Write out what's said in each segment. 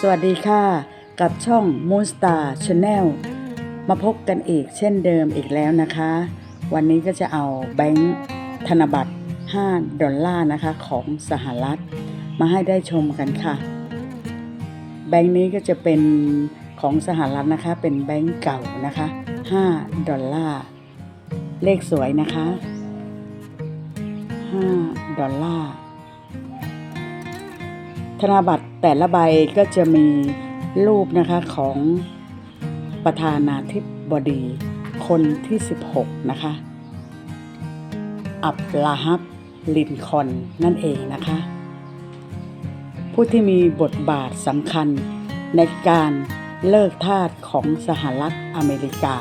สวัสดีค่ะ กับช่อง Moonstar Channel มาพบกันอีกเช่นเดิมอีกแล้วนะคะ วันนี้ก็จะเอาแบงค์ธนบัตร 5 ดอลลาร์นะคะของสหรัฐ มาให้ได้ชมกันค่ะ แบงค์นี้ก็จะเป็นของสหรัฐนะคะ เป็นแบงค์เก่านะคะ 5 ดอลลาร์เลขสวยนะคะ 5 ดอลลาร์ ธนบัตรแต่ละใบก็จะมีรูปนะคะของประธานาธิบดีคนที่ 16 นะคะ อับราฮับลินคอนนั่นเองนะคะ ผู้ที่มีบทบาทสำคัญในการเลิกทาสของสหรัฐอเมริกา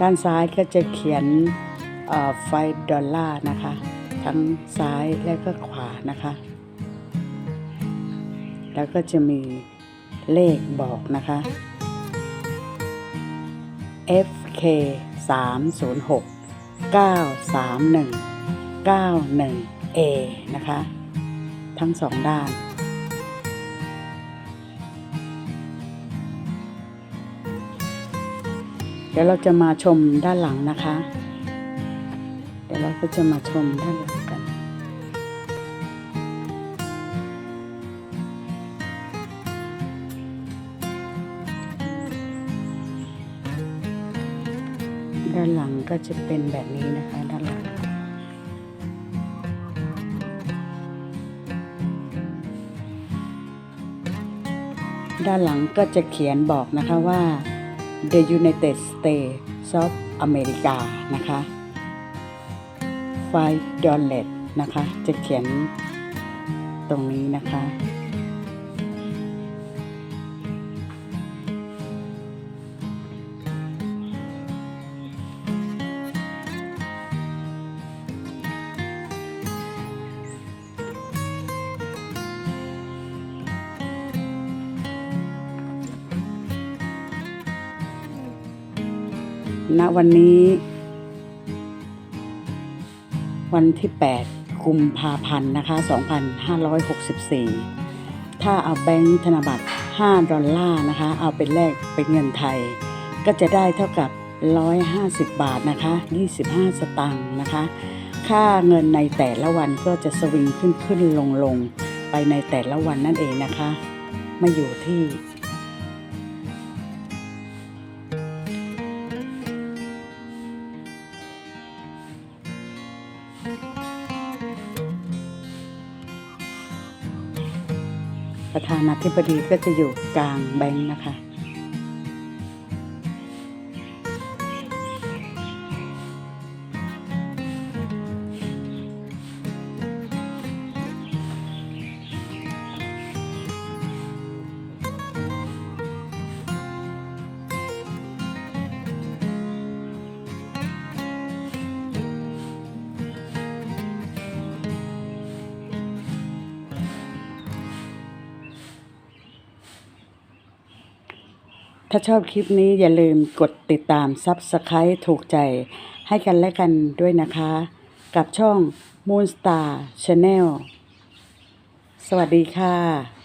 ด้านซ้ายก็จะเขียน ไฟดอลลาร์นะคะ ทั้งซ้ายและก็ขวานะคะ แล้วก็จะมีเลขบอกนะคะ FK 3 0 6 9 3 1 9 1 A นะคะ ทั้งสองด้าน เดี๋ยวเราจะมาชมด้านหลังนะคะ ดี๋ยวเราก็จะมาชมด้านหลังกัน ด้านหลังก็จะเป็นแบบนี้นะคะด้านหลังด้านหลังก็จะเขียนบอกนะคะว่า The United States of America นะคะ 5 dollar นะคะ จะเขียนตรงนี้นะคะ ณวันนี้ วันที่ 8 กุมภาพันธ์นะคะ 2564 ถ้าเอาแบงค์ธนบัตร 5 ดอลลาร์นะคะ เอาเป็นแลกเป็นเงินไทย ก็จะได้เท่ากับ 150 บาทนะคะ 25 สตางค์นะคะ ค่าเงินในแต่ละวันก็จะสวิงขึ้นขึ้นลงลงไปในแต่ละวันนั่นเองนะคะไม่อยู่ที่ ประธานาธิบดีก็จะอยู่กลางแบงค์นะคะ ถ้าชอบคลิปนี้อย่าลืมกดติดตาม s u b สไ r i b e ถูกใจ ให้กันและกันด้วยนะคะ กับช่อง Moonstar Channel สวัสดีค่ะ